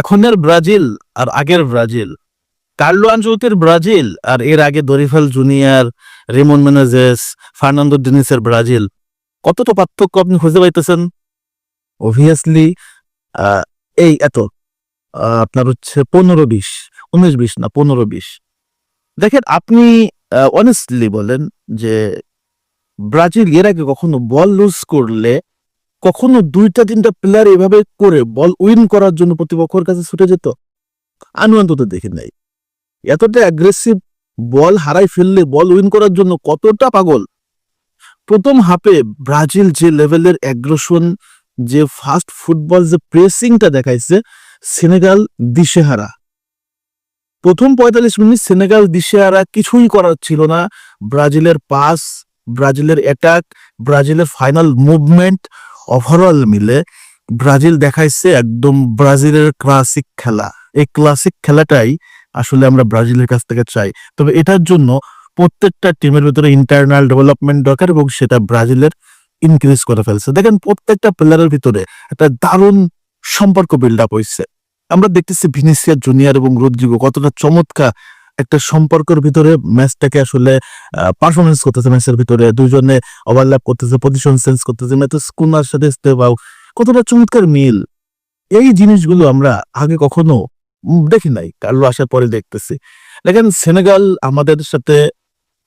এখনের ব্রাজিল আর আগের ব্রাজিল। কার্লো আনচৌতির ব্রাজিল আর এর আগে Dorival junior, Ramon Menezes, Fernando ডিনিসের Brazil. কতটা পার্থক্য আপনি খুঁজে পাইতেছেন? অবভিয়াসলি এই এত আপনার হচ্ছে পনেরো বিশ, উনিশ বিশ না, পনেরো বিশ। দেখেন, আপনি অনেস্টলি বলেন যে ব্রাজিল এর আগে কখনো বল লুজ করলে কখনো দুইটা, তিনটা প্লেয়ার এভাবে করে বল উইন করার জন্য প্রতিপক্ষের কাছে ছুটে যেত? আমি অন্তত দেখি নাই। এতটা অ্যাগ্রেসিভ বল হারাই ফেললে বল উইন করার জন্য কতটা পাগল? প্রথম হাফে ব্রাজিল যে লেভেলের অ্যাগ্রেশন যে ফাস্ট ফুটবল যে প্রেসিংটা দেখাইছে, সেনেগাল দিশেহারা। প্রথম পঁয়তাল্লিশ মিনিট সেনেগাল দিশেহারা কিছুই করার ছিল না। ব্রাজিলের পাস ব্রাজিলের অ্যাটাক ব্রাজিলের ফাইনাল মুভমেন্ট ওভারঅল মিলে ব্রাজিল দেখাইছে একদম ব্রাজিলের ক্লাসিক খেলা। এই ক্লাসিক খেলাটাই আসলে আমরা ব্রাজিলের কাছ থেকে চাই। তবে এটার জন্য প্রত্যেকটা টিমের ভিতরে ইন্টারনাল ডেভেলপমেন্ট দরকার এবং সেটা ব্রাজিলের ইনক্রিজ করে ফেলছে। দেখেন প্রত্যেকটা প্লেয়ারের ভিতরে একটা দারুণ সম্পর্ক বিল্ড আপ হয়েছে আমরা দেখতেছি ভিনিসিয়া জুনিয়র এবং রদ্রিগো কতটা চমৎকার একটা সম্পর্কের ভিতরে ম্যাচটাকে আসলে পারফরমেন্স করতেছে ম্যাচের ভিতরে। দুজনে ওভারল্যাপ করতেছে পজিশন সেন্স করতেছে ম্যাথস কুনার সাথে স্টেবাও। কতটা চমৎকার মিল। এই জিনিসগুলো আমরা আগে কখনো দেখি নাই কার্লো আসার পরে দেখতেছি। দেখেন, সেনেগাল আমাদের সাথে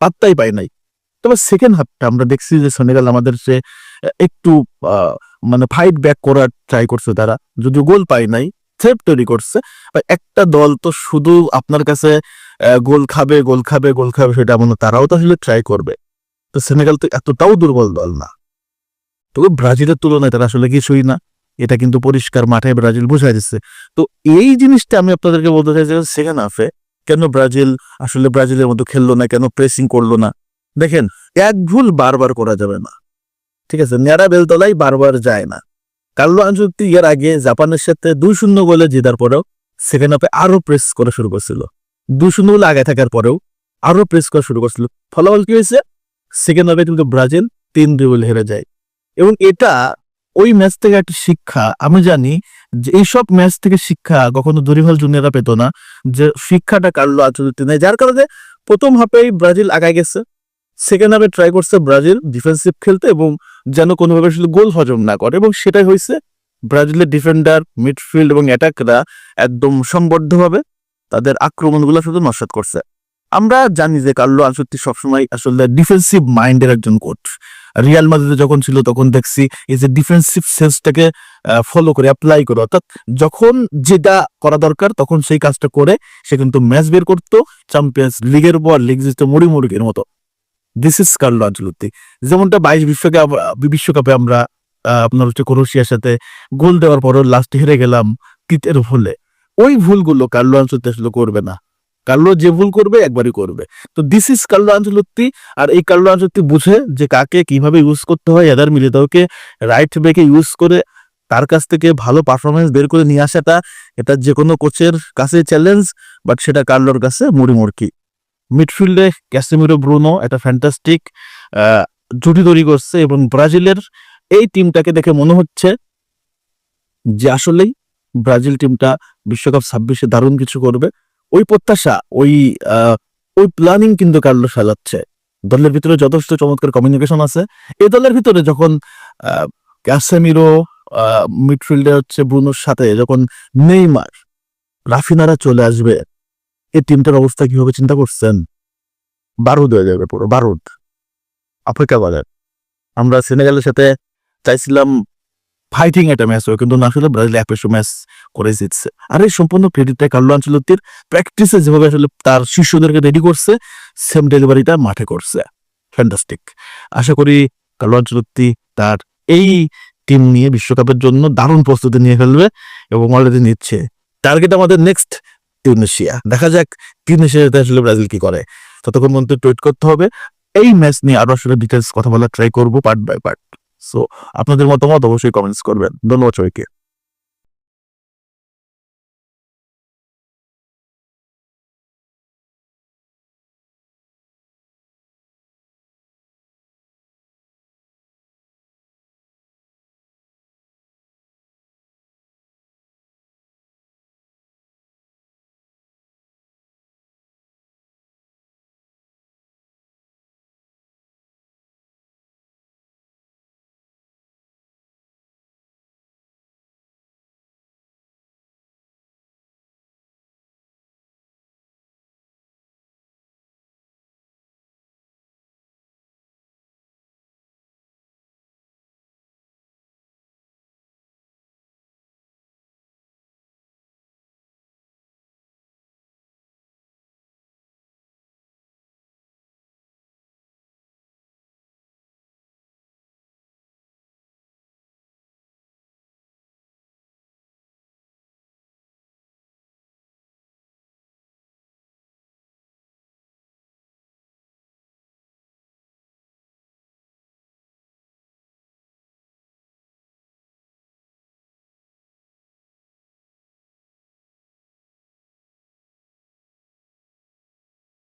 পাত্তাই পায় নাই। তবে সেকেন্ড হাফটা আমরা দেখছি যে সেনেগাল আমাদের সে একটু মানে ফাইট ব্যাক করার ট্রাই করছে তারা। যদিও গোল পায় নাই থ্রেপ তৈরি করছে একটা দল তো শুধু আপনার কাছে গোল খাবে গোল খাবে গোল খাবে সেটা এমন তারাও তো আসলে ট্রাই করবে। তো সেনেগাল তো এতটাও দুর্বল দল না। তবে ব্রাজিলের তুলনায় তারা আসলে কিছুই না। এটা কিন্তু পরিষ্কার মাঠে ব্রাজিল বুঝাই দিচ্ছে তো এই জিনিসটা আমি আপনাদেরকে বলতে চাই যে সেকেন্ড হাফে কেন ব্রাজিল আসলে ব্রাজিলের মতো খেললো না, কেন প্রেসিং করল না? দেখেন, এক ভুল বারবার করা যাবে না। ঠিক আছে ন্যাড়া বেলতলাই বারবার যায় না। কার্লো আনচুক্তি এর আগে জাপানের সাথে দুই শূন্য গোলে জেতার পরেও সেকেন্ড হাফে আরও প্রেস করা শুরু করছিল। দুই শূন্য গোলে আগে থাকার পরেও আরও প্রেস করা শুরু করছিল। ফলাফল কি হয়েছে? সেকেন্ড হাফে কিন্তু ব্রাজিল তিন দুই হেরে যায়। এবং এটা ওই ম্যাচ থেকে একটা শিক্ষা। আমি জানি যে এইসব ম্যাচ থেকে শিক্ষা কখনো দরিভাল জুনিয়ররা পেত না, যে শিক্ষাটা কার্লো আনচুক্তি নেই। যার কারণে প্রথম হাফেই ব্রাজিল আগায় গেছে। সেকেন্ড হাফে ট্রাই করছে ব্রাজিল ডিফেন্সিভ খেলতে এবং যেন কোনোভাবে আসলে গোল হজম না করে। এবং সেটাই হয়েছে ব্রাজিলের ডিফেন্ডার মিডফিল্ড এবং অ্যাটাকরা একদম সংবদ্ধভাবে তাদের আক্রমণগুলো শুধু নস্বাত করছে। আমরা জানি যে কার্লো আনসত্তি সবসময় আসলে ডিফেন্সিভ মাইন্ডের একজন কোচ রিয়াল মাদ্রিদে যখন ছিল, তখন দেখছি এই যে ডিফেন্সিভ সেন্সটাকে ফলো করে অ্যাপ্লাই করে। অর্থাৎ যখন যেটা করা দরকার, তখন সেই কাজটা করে, সে কিন্তু ম্যাচ বের করতো চ্যাম্পিয়ন্স লিগের পর লিগ জিততে মুড়ি মুড়ির মতো। দিস ইজ কার্লো আনচলতি যেমনটা বাইশ বিশ্বকাপ বিশ্বকাপে আমরা আপনার হচ্ছে ক্রোয়েশিয়ার সাথে গোল দেওয়ার পরও লাস্টে হেরে গেলাম কিতের ভুলে। ওই ভুলগুলো কার্লো আনচলতি আসলে করবে না। কার্লো যে ভুল করবে, একবারই করবে। তো দিস ইজ কার্লো আনচলতি আর এই কার্লো আনচলতি বুঝে যে কাকে কীভাবে ইউজ করতে হয়, এদার মিলে মিলিতাওকে রাইট ব্যাকে ইউজ করে তার কাছ থেকে ভালো পারফরমেন্স বের করে নিয়ে আসাটা, এটা যে কোনো কোচের কাছে চ্যালেঞ্জ বাট সেটা কার্লোর কাছে মুড়ি মুড়কি। মিডফিল্ডে ক্যাসেমিরো ব্রুনো একটা ফ্যান্টাস্টিক জুটি তৈরি করছে এবং ব্রাজিলের এই টিমটাকে দেখে মনে হচ্ছে যে আসলেই ব্রাজিল টিমটা বিশ্বকাপ ছাব্বিশে দারুণ কিছু করবে। ওই প্রত্যাশা, ওই ওই প্ল্যানিং কিন্তু কার্লো সাজাচ্ছে। দলের ভিতরে যথেষ্ট চমৎকার কমিউনিকেশন আছে। এই দলের ভিতরে যখন ক্যাসেমিরো মিডফিল্ডে হচ্ছে ব্রুনোর সাথে যখন নেইমার, রাফিনারা চলে আসবে এই টিমটার অবস্থা কি হবে চিন্তা করছেন? বারুদ হয়ে যাবে পুরো, বারুদ। অপেক্ষা করেন আমরা সেনেগালের সাথে চাইছিলাম ফাইটিং একটা ম্যাচ হবে কিন্তু না আসলে ব্রাজিল এক পেশো ম্যাচ করে জিতছে। আর এই সম্পূর্ণ ক্রেডিটটা কার্লো আঞ্চলতির প্র্যাকটিসে যেভাবে আসলে তার শিষ্যদেরকে রেডি করছে সেম ডেলিভারিটা মাঠে করছে। ফ্যান্টাস্টিক আশা করি কার্লো আঞ্চলতি তার এই টিম নিয়ে বিশ্বকাপের জন্য দারুণ প্রস্তুতি নিয়ে ফেলবে এবং অলরেডি নিচ্ছে। টার্গেট আমাদের নেক্সট টিউনেশিয়া দেখা যাক টিউনেশিয়াতে আসলে ব্রাজিল কি করে। ততক্ষণ মধ্যে টুইট করতে হবে। এই ম্যাচ নিয়ে আরও আসলে ডিটেলস কথা বলার ট্রাই করব পার্ট বাই পার্ট সো আপনাদের মতামত অবশ্যই কমেন্টস করবেন। ধন্যবাদ সবাইকে।